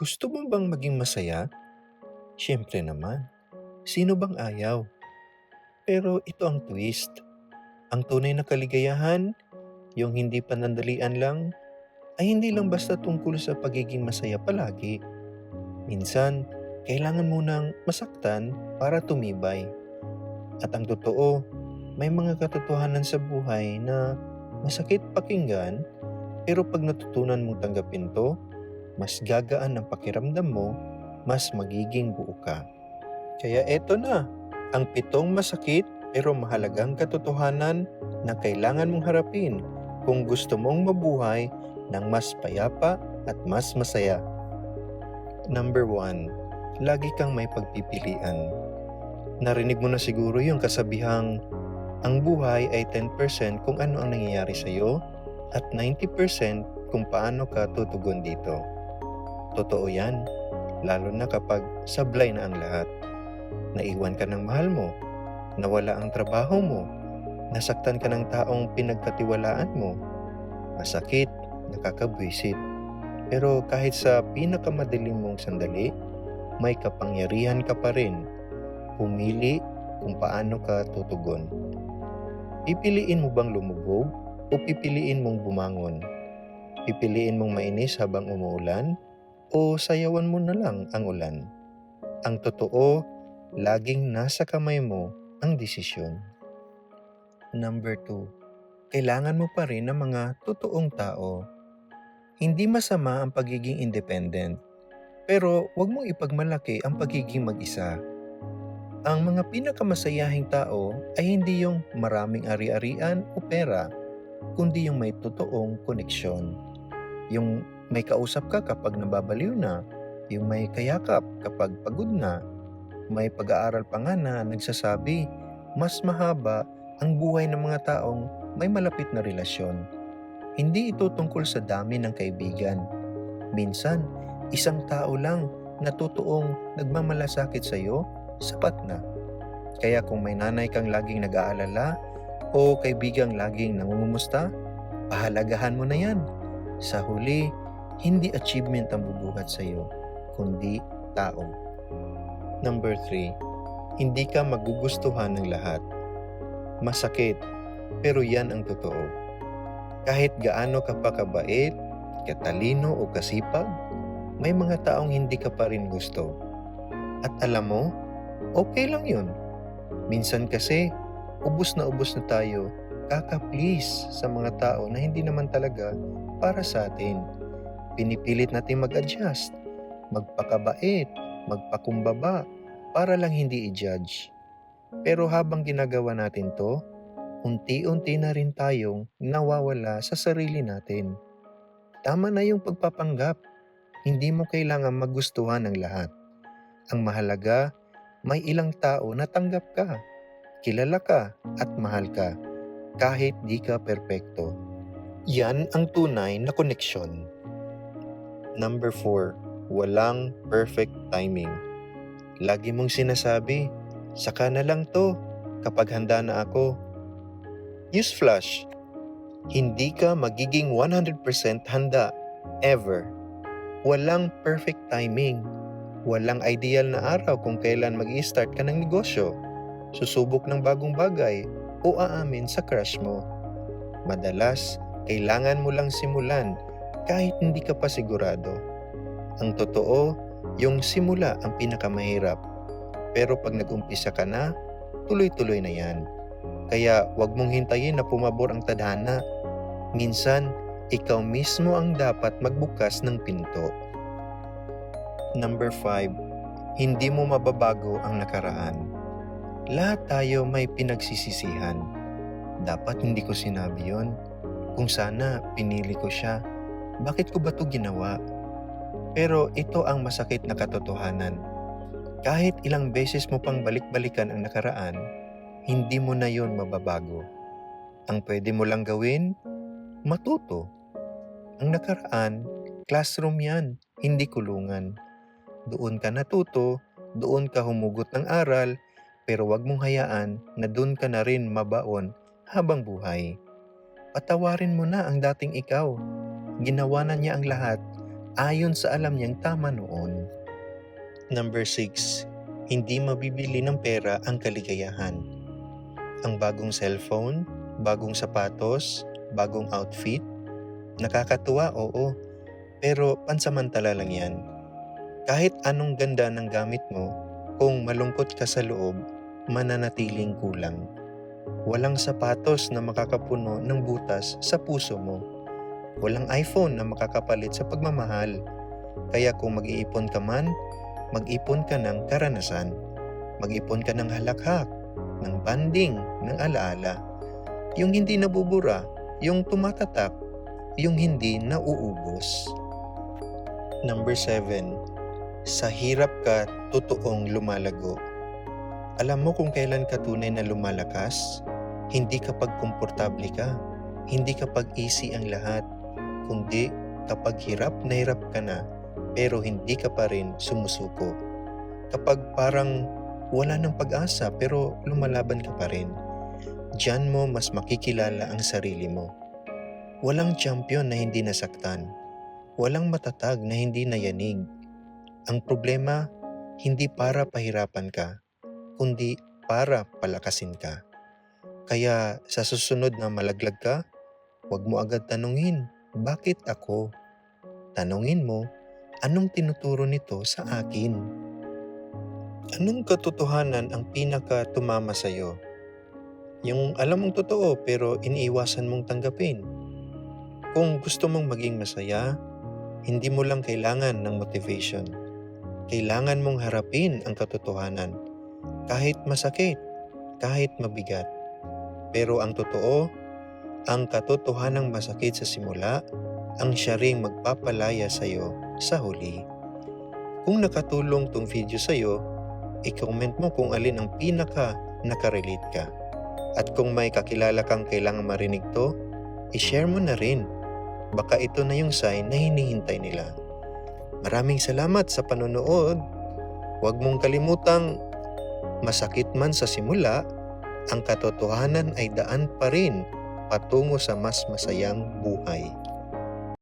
Gusto mo bang maging masaya? Siyempre naman. Sino bang ayaw? Pero ito ang twist. Ang tunay na kaligayahan, yung hindi panandalian lang, ay hindi lang basta tungkol sa pagiging masaya palagi. Minsan, kailangan mo nang masaktan para tumibay. At ang totoo, may mga katotohanan sa buhay na masakit pakinggan, pero pag natutunan mong tanggapin to, mas gagaan ang pakiramdam mo, mas magiging buo ka. Kaya eto na, ang pitong masakit pero mahalagang katotohanan na kailangan mong harapin kung gusto mong mabuhay ng mas payapa at mas masaya. Number 1. Lagi kang may pagpipilian. Narinig mo na siguro yung kasabihang ang buhay ay 10% kung ano ang nangyayari sa iyo at 90% kung paano ka tutugon dito. Totoo yan, lalo na kapag sablay na ang lahat. Naiwan ka ng mahal mo, nawala ang trabaho mo, nasaktan ka ng taong pinagkatiwalaan mo, masakit, nakakabwisit. Pero kahit sa pinakamadilim mong sandali, may kapangyarihan ka pa rin. Pumili kung paano ka tutugon. Pipiliin mo bang lumubog o pipiliin mong bumangon? Pipiliin mong mainis habang umuulan o sayawan mo na lang ang ulan? Ang totoo, laging nasa kamay mo ang desisyon. Number 2. Kailangan mo pa rin ng mga totoong tao. Hindi masama ang pagiging independent, pero huwag mong ipagmalaki ang pagiging mag-isa. Ang mga pinakamasayahing tao ay hindi yung maraming ari-arian o pera, kundi yung may totoong koneksyon. Yung may kausap ka kapag nababaliw na, yung may kayakap kapag pagod na, may pag-aaral pa nga na nagsasabi, mas mahaba ang buhay ng mga taong may malapit na relasyon. Hindi ito tungkol sa dami ng kaibigan. Minsan, isang tao lang na totoong nagmamalasakit sa iyo, sapat na. Kaya kung may nanay kang laging nag-aalala o kaibigang laging nangungumusta, pahalagahan mo na yan. Sa huli, hindi achievement ang bubuhat sa iyo, kundi tao. Number 3. Hindi ka magugustuhan ng lahat. Masakit, pero yan ang totoo. Kahit gaano ka pa kabait, katalino o kasipag, may mga taong hindi ka pa rin gusto. At alam mo, okay lang yun. Minsan kasi, ubus na ubus na tayo, kaka-please sa mga tao na hindi naman talaga para sa atin. Pinipilit natin mag-adjust, magpakabait, magpakumbaba, para lang hindi i-judge. Pero habang ginagawa natin to, unti-unti na rin tayong nawawala sa sarili natin. Tama na yung pagpapanggap. Hindi mo kailangan magustuhan ng lahat. Ang mahalaga, may ilang tao na tanggap ka, kilala ka at mahal ka, kahit di ka perpekto. Yan ang tunay na koneksyon. Number 4. Walang perfect timing. Lagi mong sinasabi, saka na lang to kapag handa na ako. Newsflash, hindi ka magiging 100% handa ever. Walang perfect timing. Walang ideal na araw kung kailan mag start ka ng negosyo, susubok ng bagong bagay, o aamin sa crush mo. Madalas, kailangan mo lang simulan kahit hindi ka pa sigurado. Ang totoo, yung simula ang pinakamahirap. Pero pag nag-umpisa ka na, tuloy-tuloy na yan. Kaya wag mong hintayin na pumabor ang tadhana. Minsan, ikaw mismo ang dapat magbukas ng pinto. Number 5. Hindi mo mababago ang nakaraan. Lahat tayo may pinagsisisihan. Dapat hindi ko sinabi yon. Kung sana pinili ko siya, bakit ko ba to ginawa? Pero ito ang masakit na katotohanan. Kahit ilang beses mo pang balik-balikan ang nakaraan, hindi mo na yon mababago. Ang pwede mo lang gawin, matuto. Ang nakaraan, classroom yan, hindi kulungan. Doon ka natuto, doon ka humugot ng aral, pero wag mong hayaan na doon ka na rin mabaon habang buhay. Patawarin mo na ang dating ikaw. Ginawa na niya ang lahat ayon sa alam niyang tama noon. Number 6. Hindi mabibili ng pera ang kaligayahan. Ang bagong cellphone, bagong sapatos, bagong outfit, nakakatuwa oo, pero pansamantala lang yan. Kahit anong ganda ng gamit mo, kung malungkot ka sa loob, mananatiling kulang. Walang sapatos na makakapuno ng butas sa puso mo. Walang iPhone na makakapalit sa pagmamahal. Kaya kung mag-iipon ka man, mag-ipon ka ng karanasan. Mag-ipon ka ng halakhak, ng banding, ng alaala. Yung hindi nabubura, yung tumatatak, yung hindi nauubos. Number 7. Sa hirap ka, totoong lumalago. Alam mo kung kailan ka tunay na lumalakas? Hindi kapag komportable ka, hindi kapag easy ang lahat, kundi kapag hirap na hirap ka na, pero hindi ka pa rin sumusuko. Kapag parang wala ng pag-asa pero lumalaban ka pa rin, diyan mo mas makikilala ang sarili mo. Walang champion na hindi nasaktan. Walang matatag na hindi nayanig. Ang problema, hindi para pahirapan ka, kundi para palakasin ka. Kaya sa susunod na malaglag ka, huwag mo agad tanungin, bakit ako? Tanungin mo, anong tinuturo nito sa akin? Anong katotohanan ang pinaka tumama sa'yo? Yung alam mong totoo pero iniiwasan mong tanggapin. Kung gusto mong maging masaya, hindi mo lang kailangan ng motivation. Kailangan mong harapin ang katotohanan. Kahit masakit, kahit mabigat. Pero ang totoo, ang katotohanang masakit sa simula, ang siya ring magpapalaya sa iyo sa huli. Kung nakatulong tong video sa iyo, i-comment mo kung alin ang pinaka nakarelate ka. At kung may kakilala kang kailangan marinig to, i-share mo na rin. Baka ito na yung sign na hinihintay nila. Maraming salamat sa panonood. Huwag mong kalimutang masakit man sa simula, ang katotohanan ay daan pa rin patungo sa mas masayang buhay.